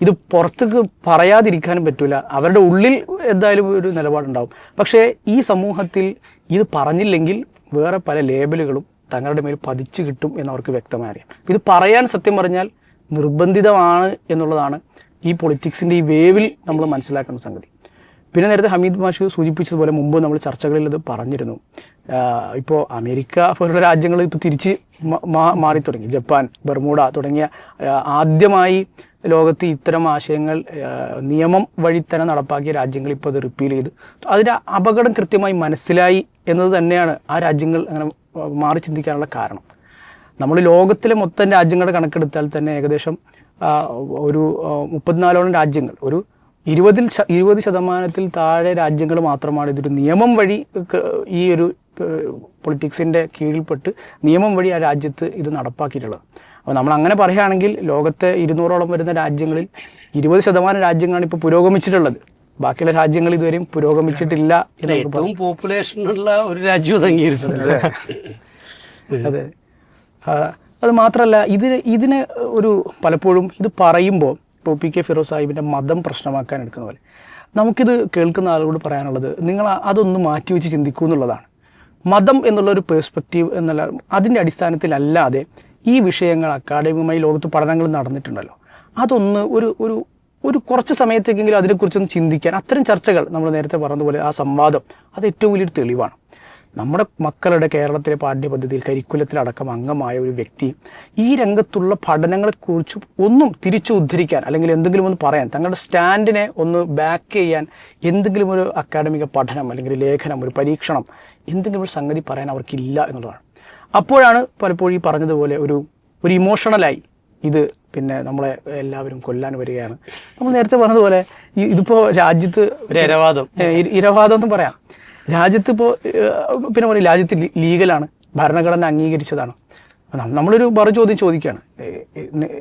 ഇത് പുറത്തേക്ക് പറയാതിരിക്കാനും പറ്റില്ല അവരുടെ ഉള്ളിൽ എന്തായാലും ഒരു നിലപാടുണ്ടാവും. പക്ഷേ ഈ സമൂഹത്തിൽ ഇത് പറഞ്ഞില്ലെങ്കിൽ വേറെ പല ലേബലുകളും തങ്ങളുടെ മേൽ പതിച്ചു കിട്ടും എന്നവർക്ക് വ്യക്തമായി അറിയാം. ഇത് പറയാൻ സത്യം പറഞ്ഞാൽ നിർബന്ധിതമാണ് എന്നുള്ളതാണ് ഈ പൊളിറ്റിക്സിന്റെ ഈ വേവിൽ നമ്മൾ മനസ്സിലാക്കേണ്ട സംഗതി. പിന്നെ നേരത്തെ ഹമീദ് മാഷ് സൂചിപ്പിച്ചതുപോലെ മുമ്പ് നമ്മൾ ചർച്ചകളിൽ ഇത് പറഞ്ഞിരുന്നു. ഇപ്പോൾ അമേരിക്ക പോലുള്ള രാജ്യങ്ങൾ ഇപ്പോൾ തിരിച്ച് മാറി തുടങ്ങി ജപ്പാൻ ബർമൂഡ തുടങ്ങിയ ആദ്യമായി ലോകത്ത് ഇത്തരം ആശയങ്ങൾ നിയമം വഴി തന്നെ നടപ്പാക്കിയ രാജ്യങ്ങൾ ഇപ്പോൾ അത് റിപ്പീൽ ചെയ്ത്. അതിന്റെ അപകടം കൃത്യമായി മനസ്സിലായി എന്നത് തന്നെയാണ് ആ രാജ്യങ്ങൾ അങ്ങനെ മാറി ചിന്തിക്കാനുള്ള കാരണം. നമ്മൾ ലോകത്തിലെ മൊത്തം രാജ്യങ്ങളുടെ കണക്കെടുത്താൽ തന്നെ ഏകദേശം ഒരു മുപ്പത്തിനാലോളം രാജ്യങ്ങൾ ഒരു ഇരുപതിൽ ഇരുപത് ശതമാനത്തിൽ താഴെ രാജ്യങ്ങൾ മാത്രമാണ് ഇതൊരു നിയമം വഴി ഈ ഒരു പൊളിറ്റിക്സിന്റെ കീഴിൽപ്പെട്ട് നിയമം വഴി ആ രാജ്യത്ത് ഇത് നടപ്പാക്കിയിട്ടുള്ളത്. അപ്പോൾ നമ്മൾ അങ്ങനെ പറയുകയാണെങ്കിൽ ലോകത്തെ ഇരുന്നൂറോളം വരുന്ന രാജ്യങ്ങളിൽ ഇരുപത് ശതമാനം രാജ്യങ്ങളാണ് ഇപ്പോൾ പുരോഗമിച്ചിട്ടുള്ളത്. ബാക്കിയുള്ള രാജ്യങ്ങൾ ഇതുവരെയും പുരോഗമിച്ചിട്ടില്ല എന്ന് പോപ്പുലേഷനുള്ള ഒരു രാജ്യവും അത് അംഗീകരിച്ചിട്ടുണ്ട് അതെ. ആ, അത് മാത്രമല്ല ഇതിന് ഇതിനെ ഒരു പലപ്പോഴും ഇത് പറയുമ്പോൾ ഇപ്പോൾ പി കെ ഫിറോസ് സാഹിബിന്റെ മതം പ്രശ്നമാക്കാൻ എടുക്കുന്ന പോലെ നമുക്കിത് കേൾക്കുന്ന ആളുകളോട് പറയാനുള്ളത് നിങ്ങൾ അതൊന്ന് മാറ്റിവെച്ച് ചിന്തിക്കൂ എന്നുള്ളതാണ്. മതം എന്നുള്ള ഒരു പേഴ്സ്പെക്റ്റീവ് എന്നുള്ള അതിന്റെ അടിസ്ഥാനത്തിലല്ലാതെ ഈ വിഷയങ്ങൾ അക്കാഡമികമായി ലോകത്ത് പഠനങ്ങൾ നടന്നിട്ടുണ്ടല്ലോ. അതൊന്ന് ഒരു ഒരു ഒരു കുറച്ച് സമയത്തേക്കെങ്കിലും അതിനെക്കുറിച്ചൊന്ന് ചിന്തിക്കാൻ അത്തരം ചർച്ചകൾ നമ്മൾ നേരത്തെ പറഞ്ഞതുപോലെ ആ സംവാദം അത് ഏറ്റവും വലിയൊരു തെളിവാണ്. നമ്മുടെ മക്കളുടെ കേരളത്തിലെ പാഠ്യപദ്ധതിയിൽ കരിക്കുലത്തിലടക്കം അംഗമായ ഒരു വ്യക്തി ഈ രംഗത്തുള്ള പഠനങ്ങളെക്കുറിച്ച് ഒന്നും തിരിച്ചു ഉദ്ധരിക്കാൻ അല്ലെങ്കിൽ എന്തെങ്കിലും ഒന്ന് പറയാൻ തങ്ങളുടെ സ്റ്റാൻഡിനെ ഒന്ന് ബാക്ക് ചെയ്യാൻ എന്തെങ്കിലും ഒരു അക്കാഡമിക പഠനം അല്ലെങ്കിൽ ഒരു ലേഖനം ഒരു പരീക്ഷണം എന്തെങ്കിലും ഒരു സംഗതി പറയാൻ അവർക്കില്ല എന്നുള്ളതാണ്. അപ്പോഴാണ് പലപ്പോഴും ഈ പറഞ്ഞതുപോലെ ഒരു ഒരു ഇമോഷണലായി ഇത് പിന്നെ നമ്മളെ എല്ലാവരും കൊല്ലാൻ വരികയാണ്. നമ്മൾ നേരത്തെ പറഞ്ഞതുപോലെ ഇതിപ്പോ ഇതിപ്പോൾ രാജ്യത്ത് ഇരവാദം. ഇരവാദം എന്ന് പറയാം. രാജ്യത്ത് ഇപ്പോൾ പിന്നെ പറയും രാജ്യത്ത് ലീഗലാണ് ഭരണഘടന അംഗീകരിച്ചതാണ്. നമ്മളൊരു മറു ചോദ്യം ചോദിക്കുകയാണ്.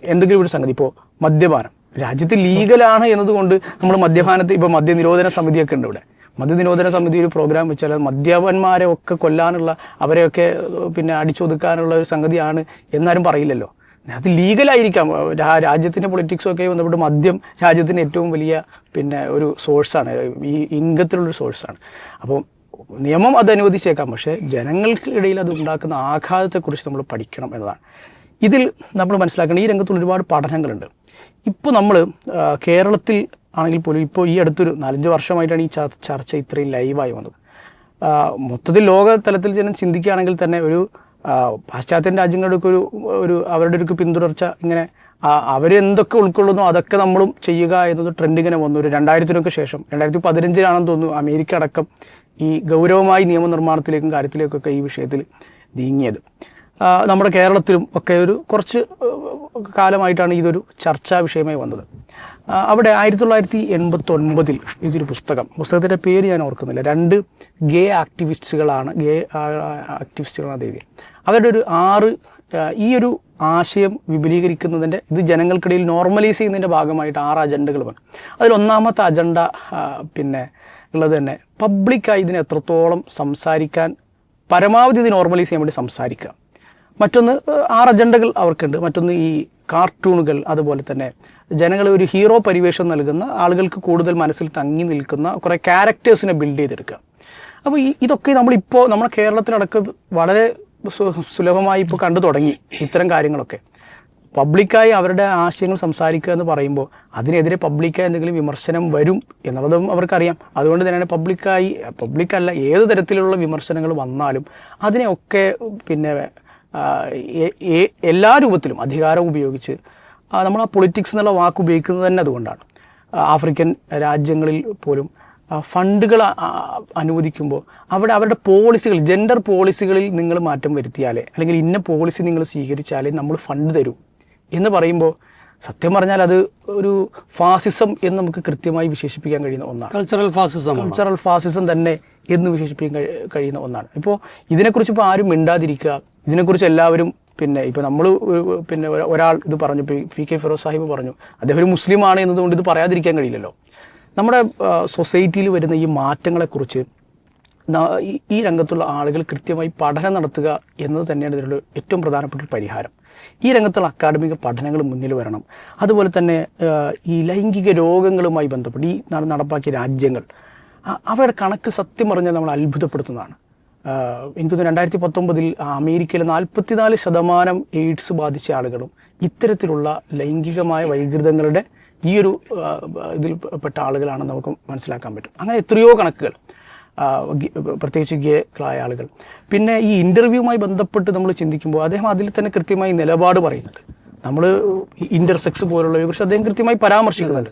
എന്തെങ്കിലും ഒരു സംഗതി ഇപ്പോൾ മദ്യപാനം. രാജ്യത്ത് ലീഗലാണ് എന്നതുകൊണ്ട് നമ്മൾ മദ്യപാനത്തെ ഇപ്പോൾ മദ്യനിരോധന സമിതിയൊക്കെ ഉണ്ട് ഇവിടെ. മദ്യനിരോധന സമിതി ഒരു പ്രോഗ്രാം വെച്ചാൽ മദ്യപന്മാരെ ഒക്കെ കൊല്ലാനുള്ള അവരെയൊക്കെ പിന്നെ അടിച്ചൊതുക്കാനുള്ള ഒരു സംഗതിയാണ് എന്നാരും പറയില്ലല്ലോ. അത് ലീഗലായിരിക്കാം. രാജ്യത്തിന്റെ പൊളിറ്റിക്സൊക്കെ ബന്ധപ്പെട്ട് മദ്യം രാജ്യത്തിന്റെ ഏറ്റവും വലിയ പിന്നെ ഒരു സോഴ്സാണ്. ഈ ഇൻകത്തിലുള്ളൊരു സോഴ്സാണ്. അപ്പോൾ നിയമം അത് അനുവദിച്ചേക്കാം പക്ഷേ ജനങ്ങൾക്കിടയിൽ അത് ഉണ്ടാക്കുന്ന ആഘാതത്തെക്കുറിച്ച് നമ്മൾ പഠിക്കണം എന്നതാണ്. ഇതിൽ നമ്മൾ മനസ്സിലാക്കണം ഈ രംഗത്തുള്ള ഒരുപാട് പഠനങ്ങളുണ്ട്. ഇപ്പോൾ നമ്മൾ കേരളത്തിൽ ആണെങ്കിൽ പോലും ഇപ്പോൾ ഈ അടുത്തൊരു നാലഞ്ച് വർഷമായിട്ടാണ് ഈ ചർച്ച ഇത്രയും ലൈവായി വന്നത്. മൊത്തത്തിൽ ലോക തലത്തിൽ ജനം ചിന്തിക്കുകയാണെങ്കിൽ തന്നെ ഒരു പാശ്ചാത്യ രാജ്യങ്ങളുടെ ഒരു ഒരു അവരുടെ ഒരു പിന്തുടർച്ച ഇങ്ങനെ അവരെന്തൊക്കെ ഉൾക്കൊള്ളുന്നു അതൊക്കെ നമ്മളും ചെയ്യുക എന്നത് ട്രെൻഡ് ഇങ്ങനെ വന്നു. ഒരു രണ്ടായിരത്തിനൊക്കെ ശേഷം രണ്ടായിരത്തി പതിനഞ്ചിലാണെന്ന് തോന്നുന്നു അമേരിക്ക അടക്കം ഈ ഗൗരവമായി നിയമനിർമ്മാണത്തിലേക്കും കാര്യത്തിലേക്കൊക്കെ ഈ വിഷയത്തിൽ നീങ്ങിയത്. നമ്മുടെ കേരളത്തിലും ഒക്കെ ഒരു കുറച്ച് കാലമായിട്ടാണ് ഇതൊരു ചർച്ചാ വിഷയമായി വന്നത്. അവിടെ ആയിരത്തി തൊള്ളായിരത്തി എൺപത്തി ഒൻപതിൽ ഇതൊരു പുസ്തകം. പുസ്തകത്തിന്റെ പേര് ഞാൻ ഓർക്കുന്നില്ല. രണ്ട് ഗേ ആക്ടിവിസ്റ്റുകളാണ് ഗേ ആക്ടിവിസ്റ്റുകളാണ് എഴുതിയത്. അവരുടെ ഒരു ആറ് ഈ ഒരു ആശയം വിപുലീകരിക്കുന്നതിന്റെ ഇത് ജനങ്ങൾക്കിടയിൽ നോർമലൈസ് ചെയ്യുന്നതിന്റെ ഭാഗമായിട്ട് ആറ് അജണ്ടകൾ വന്നു. അതിലൊന്നാമത്തെ അജണ്ട പിന്നെ ഉള്ളത് തന്നെ. പബ്ലിക്കായി ഇതിനെ എത്രത്തോളം സംസാരിക്കാൻ പരമാവധി ഇത് നോർമലൈസ് ചെയ്യാൻ വേണ്ടി സംസാരിക്കുക. മറ്റൊന്ന് ആറ് അജണ്ടകൾ അവർക്കുണ്ട്. മറ്റൊന്ന് ഈ കാർട്ടൂണുകൾ അതുപോലെ തന്നെ ജനങ്ങളെ ഒരു ഹീറോ പരിവേഷം നൽകുന്ന ആളുകൾക്ക് കൂടുതൽ മനസ്സിൽ തങ്ങി നിൽക്കുന്ന കുറേ ക്യാരക്ടേഴ്സിനെ ബിൽഡ് ചെയ്തെടുക്കുക. അപ്പോൾ ഈ ഇതൊക്കെ നമ്മളിപ്പോൾ നമ്മുടെ കേരളത്തിലടക്കം വളരെ സുലഭമായി ഇപ്പോൾ കണ്ടു തുടങ്ങി ഇത്തരം കാര്യങ്ങളൊക്കെ. പബ്ലിക്കായി അവരുടെ ആശയങ്ങൾ സംസാരിക്കുക എന്ന് പറയുമ്പോൾ അതിനെതിരെ പബ്ലിക്കായി എന്തെങ്കിലും വിമർശനം വരും എന്നുള്ളതും അവർക്കറിയാം. അതുകൊണ്ട് തന്നെയാണ് പബ്ലിക്കായി പബ്ലിക്കല്ല ഏത് തരത്തിലുള്ള വിമർശനങ്ങൾ വന്നാലും അതിനെയൊക്കെ പിന്നെ എല്ലാ രൂപത്തിലും അധികാരം ഉപയോഗിച്ച് നമ്മൾ ആ പൊളിറ്റിക്സ് എന്നുള്ള വാക്ക് ഉപയോഗിക്കുന്നത് തന്നെ അതുകൊണ്ടാണ്. ആഫ്രിക്കൻ രാജ്യങ്ങളിൽ പോലും ഫണ്ടുകൾ അനുവദിക്കുമ്പോൾ അവിടെ അവരുടെ പോളിസികൾ ജെൻഡർ പോളിസികളിൽ നിങ്ങൾ മാറ്റം വരുത്തിയാലേ അല്ലെങ്കിൽ ഇന്ന പോളിസി നിങ്ങൾ സ്വീകരിച്ചാലേ നമ്മൾ ഫണ്ട് തരൂ. എന്ന് പറയുമ്പോൾ സത്യം പറഞ്ഞാൽ അത് ഒരു ഫാസിസം എന്ന് നമുക്ക് കൃത്യമായി വിശേഷിപ്പിക്കാൻ കഴിയുന്ന ഒന്നാണ്. കൾച്ചറൽ ഫാസിസം കൾച്ചറൽ ഫാസിസം തന്നെ എന്ന് വിശേഷിപ്പിക്കാൻ കഴി- കഴിയുന്ന ഒന്നാണ്. ഇപ്പോൾ ഇതിനെക്കുറിച്ച് ഇപ്പോൾ ആരും മിണ്ടാതിരിക്കുക ഇതിനെക്കുറിച്ച് എല്ലാവരും പിന്നെ ഇപ്പോൾ നമ്മൾ പിന്നെ ഒരാൾ ഇത് പറഞ്ഞു പി കെ ഫിറോസ് സാഹിബ് പറഞ്ഞു അദ്ദേഹം ഒരു മുസ്ലിമാണ് എന്നതുകൊണ്ട് ഇത് പറയാതിരിക്കാൻ കഴിയില്ലല്ലോ. നമ്മുടെ സൊസൈറ്റിയിൽ വരുന്ന ഈ മാറ്റങ്ങളെക്കുറിച്ച് ഈ- രംഗത്തുള്ള ആളുകൾ കൃത്യമായി പഠനം നടത്തുക എന്നത് തന്നെയാണ് ഇതിലുള്ള ഏറ്റവും പ്രധാനപ്പെട്ട പരിഹാരം. ഈ രംഗത്തുള്ള അക്കാഡമിക പഠനങ്ങൾ മുന്നിൽ വരണം. അതുപോലെ തന്നെ ഈ ലൈംഗിക രോഗങ്ങളുമായി ബന്ധപ്പെട്ട് ഈ നട- നടപ്പാക്കിയ രാജ്യങ്ങൾ അവയുടെ കണക്ക് സത്യം പറഞ്ഞാൽ നമ്മൾ അത്ഭുതപ്പെടുത്തുന്നതാണ്. എനിക്കൊന്ന് രണ്ടായിരത്തി പത്തൊമ്പതിൽ അമേരിക്കയിലെ നാൽപ്പത്തിനാല് ശതമാനം എയ്ഡ്സ് ബാധിച്ച ആളുകളും ഇത്തരത്തിലുള്ള ലൈംഗികമായ വൈകൃതങ്ങളുടെ ഈ ഒരു ഇതിൽപ്പെട്ട ഇതിൽ പെട്ട ആളുകളാണെന്ന് നമുക്ക് മനസ്സിലാക്കാൻ പറ്റും. അങ്ങനെ എത്രയോ കണക്കുകൾ. പ്രത്യേകിച്ച് ഗേകളായ ആളുകൾ. പിന്നെ ഈ ഇന്റർവ്യൂവുമായി ബന്ധപ്പെട്ട് നമ്മൾ ചിന്തിക്കുമ്പോൾ അദ്ദേഹം അതിൽ തന്നെ കൃത്യമായി നിലപാട് പറയുന്നുണ്ട്. നമ്മൾ ഇന്റർസെക്സ് പോലുള്ളവയെ കുറിച്ച് അദ്ദേഹം കൃത്യമായി പരാമർശിക്കുന്നുണ്ട്.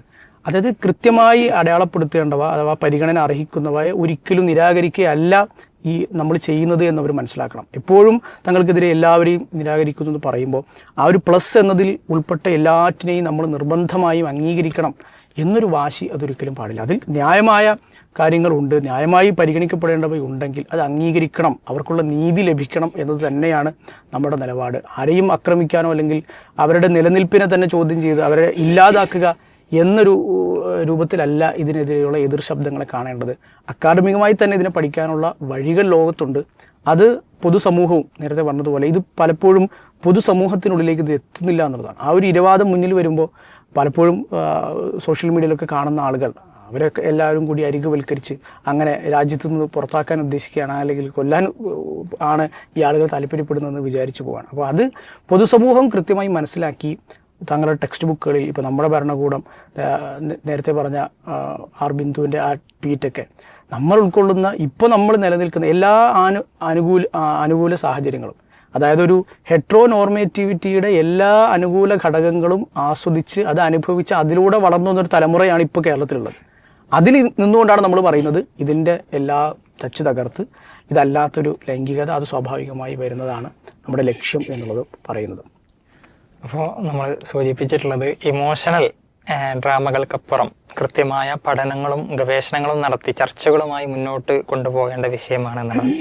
അതായത് കൃത്യമായി അടയാളപ്പെടുത്തേണ്ടവ അഥവാ പരിഗണന അർഹിക്കുന്നവയെ ഒരിക്കലും നിരാകരിക്കുകയല്ല ഈ നമ്മൾ ചെയ്യുന്നത് എന്നവർ മനസ്സിലാക്കണം. എപ്പോഴും തങ്ങൾക്കെതിരെ എല്ലാവരെയും നിരാകരിക്കുന്നു എന്ന് പറയുമ്പോൾ ആ ഒരു പ്ലസ് എന്നതിൽ ഉൾപ്പെട്ട എല്ലാറ്റിനെയും നമ്മൾ നിർബന്ധമായും അംഗീകരിക്കണം എന്നൊരു വാശി അതൊരിക്കലും പാടില്ല. അതിൽ ന്യായമായ കാര്യങ്ങളുണ്ട്. ന്യായമായി പരിഗണിക്കപ്പെടേണ്ടവ ഉണ്ടെങ്കിൽ അത് അംഗീകരിക്കണം. അവർക്കുള്ള നീതി ലഭിക്കണം എന്നത് തന്നെയാണ് നമ്മുടെ നിലപാട്. ആരെയും ആക്രമിക്കാനോ അല്ലെങ്കിൽ അവരുടെ നിലനിൽപ്പിനെ തന്നെ ചോദ്യം ചെയ്ത് അവരെ ഇല്ലാതാക്കുക എന്നൊരു രൂപത്തിലല്ല ഇതിനെതിരെയുള്ള എതിർ ശബ്ദങ്ങളെ കാണേണ്ടത്. അക്കാഡമികമായി തന്നെ ഇതിനെ പഠിക്കാനുള്ള വഴികൾ ലോകത്തുണ്ട്. അത് പൊതുസമൂഹവും നേരത്തെ പറഞ്ഞതുപോലെ ഇത് പലപ്പോഴും പൊതുസമൂഹത്തിനുള്ളിലേക്ക് ഇത് എത്തുന്നില്ല എന്നുള്ളതാണ്. ആ ഒരു ഇരവാദം മുന്നിൽ വരുമ്പോൾ പലപ്പോഴും സോഷ്യൽ മീഡിയയിലൊക്കെ കാണുന്ന ആളുകൾ അവരൊക്കെ എല്ലാവരും കൂടി അരികുവൽക്കരിച്ച് അങ്ങനെ രാജ്യത്തു നിന്ന് പുറത്താക്കാൻ ഉദ്ദേശിക്കുകയാണ് അല്ലെങ്കിൽ കൊല്ലാൻ ആണ് ഈ ആളുകൾ താല്പര്യപ്പെടുന്നതെന്ന് വിചാരിച്ചു പോവാണ് അപ്പോൾ അത് പൊതുസമൂഹം കൃത്യമായി മനസ്സിലാക്കി തങ്ങളുടെ ടെക്സ്റ്റ് ബുക്കുകളിൽ ഇപ്പോൾ നമ്മുടെ ഭരണകൂടം നേരത്തെ പറഞ്ഞ ആർ ബിന്ദുവിന്റെ ആ ട്വീറ്റൊക്കെ നമ്മൾ ഉൾക്കൊള്ളുന്ന ഇപ്പോൾ നമ്മൾ നിലനിൽക്കുന്ന എല്ലാ ആനു അനുകൂല അനുകൂല സാഹചര്യങ്ങളും അതായത് ഒരു ഹെട്രോ നോർമേറ്റിവിറ്റിയുടെ എല്ലാ അനുകൂല ഘടകങ്ങളും ആസ്വദിച്ച് അത് അനുഭവിച്ച് അതിലൂടെ വളർന്നു വന്നൊരു തലമുറയാണ് ഇപ്പോൾ കേരളത്തിലുള്ളത്. അതിൽ നിന്നുകൊണ്ടാണ് നമ്മൾ പറയുന്നത് ഇതിന്റെ എല്ലാ തച്ച് തകർത്ത് ഇതല്ലാത്തൊരു ലൈംഗികത അത് സ്വാഭാവികമായി വരുന്നതാണ് നമ്മുടെ ലക്ഷ്യം എന്നുള്ളത് പറയുന്നത്. അപ്പോൾ നമ്മൾ സൂചിപ്പിച്ചിട്ടുള്ളത് ഇമോഷണൽ ഡ്രാമകൾക്കപ്പുറം കൃത്യമായ പഠനങ്ങളും ഗവേഷണങ്ങളും നടത്തി ചർച്ചകളുമായി മുന്നോട്ട് കൊണ്ടുപോകേണ്ട വിഷയമാണെന്നുള്ളത്